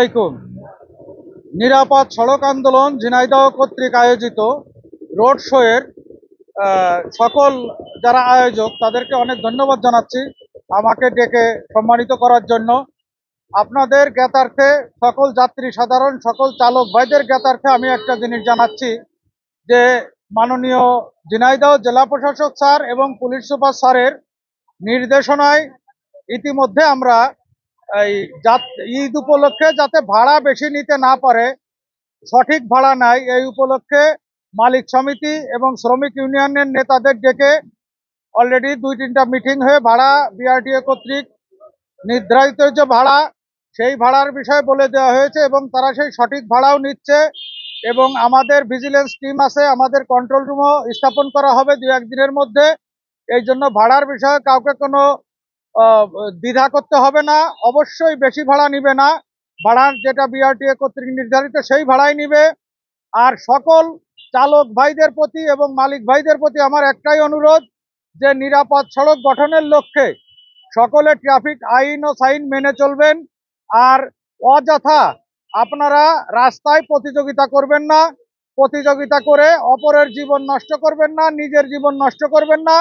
আলাইকুম। নিরাপদ সড়ক আন্দোলন ঝিনাইদহ কর্তৃক আয়োজিত রোড শোয়ের সকল যারা আয়োজক, তাদেরকে অনেক ধন্যবাদ জানাচ্ছি আমাকে ডেকে সম্মানিত করার জন্য। আপনাদের জ্ঞাতার্থে সকল যাত্রী সাধারণ, সকল চালক ভাইদের জ্ঞাতার্থে আমি একটা জিনিস জানাচ্ছি যে মাননীয় ঝিনাইদহ জেলা প্রশাসক স্যার এবং পুলিশ সুপার স্যারের নির্দেশনায় ইতিমধ্যে আমরা এই ঈদ উপলক্ষে যাতে ভাড়া বেশি নিতে না পারে, সঠিক ভাড়া নাই, এই উপলক্ষে মালিক সমিতি এবং শ্রমিক ইউনিয়নের নেতাদের ডেকে অলরেডি দুই তিনটা মিটিং হয়ে ভাড়া বিআরটিএ কর্তৃক নির্ধারিত যে ভাড়া, সেই ভাড়ার বিষয়ে বলে দেওয়া হয়েছে এবং তারা সেই সঠিক ভাড়াও নিচ্ছে এবং আমাদের ভিজিলেন্স টিম আছে, আমাদের কন্ট্রোল রুমও স্থাপন করা হবে দু একদিনের মধ্যে। এই জন্য ভাড়ার বিষয়ে কাউকে কোনো দ্বিধা করতে হবে না। অবশ্যই বেশি ভাড়া নিবে না। ভাড়ার যেটা বিআরটিএ কর্তৃক নির্ধারিত, সেই ভাড়াই নিবে। আর সকল চালক ভাইদের প্রতি এবং মালিক ভাইদের প্রতি আমার একটাই অনুরোধ, যে নিরাপদ সড়ক গঠনের লক্ষ্যে সকলে ট্রাফিক আইন ও সাইন মেনে চলবেন। আর অযথা আপনারা রাস্তায় প্রতিযোগিতা করবেন না। প্রতিযোগিতা করে অপরের জীবন নষ্ট করবেন না, নিজের জীবন নষ্ট করবেন না।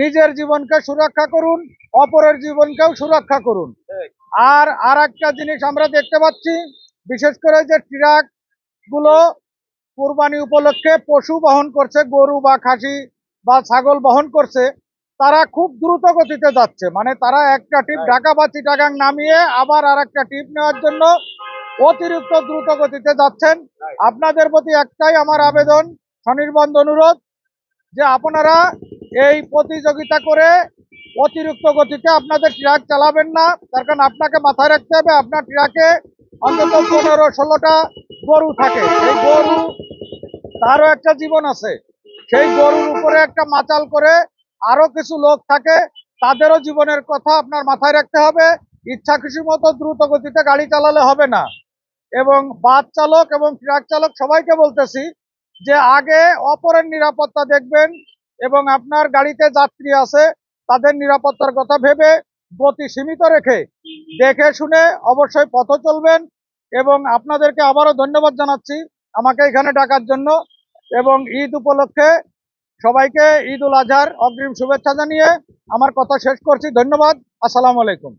নিজের জীবনকে সুরক্ষা করুন অপরের জীবনকেও সুরক্ষা করুন। আর আর একটা জিনিস আমরা দেখতে পাচ্ছি বিশেষ করে যে ট্রাকগুলো কোরবানি উপলক্ষে পশু বহন করছে গরু বা খাসি বা ছাগল বহন করছে তারা খুব দ্রুত গতিতে যাচ্ছে। মানে তারা একটা টিপ ঢাকা বা চিটাগাং নামিয়ে আবার আর একটা টিপ নেওয়ার জন্য অতিরিক্ত দ্রুত গতিতে যাচ্ছেন। আপনাদের প্রতি একটাই আমার আবেদন স্বনির্বন্ধ অনুরোধ যে আপনারা এই প্রতিযোগিতা করে অতিরিক্ত গতিতে আপনাদের ট্রাক চালাবেন না। তার কারণ আপনাকে মাথায় রাখতে হবে, আপনার ট্রাকে অন্তত পনেরো, ষোলোটা গরু থাকে। এই গরু, তারও একটা জীবন আছে। সেই গরুর উপরে একটা মাচাল করে আরও কিছু লোক থাকে, তাদেরও জীবনের কথা আপনার মাথায় রাখতে হবে। ইচ্ছা খুশি মতো দ্রুত গতিতে গাড়ি চালালে হবে না। এবং বাস চালক এবং ট্রাক চালক সবাইকে বলতেছি যে আগে অপরের নিরাপত্তা দেখবেন এবং আপনার গাড়িতে যাত্রী আছে, তাদের নিরাপত্তার কথা ভেবে গতি সীমিত রেখে দেখে শুনে অবশ্যই পথ চলবেন। এবং আপনাদেরকে আবারও ধন্যবাদ জানাচ্ছি আমাকে এখানে ডাকার জন্য। এবং ঈদ উপলক্ষে সবাইকে ঈদ উল আজহার অগ্রিম শুভেচ্ছা জানিয়ে আমার কথা শেষ করছি। ধন্যবাদ। আসসালামু আলাইকুম।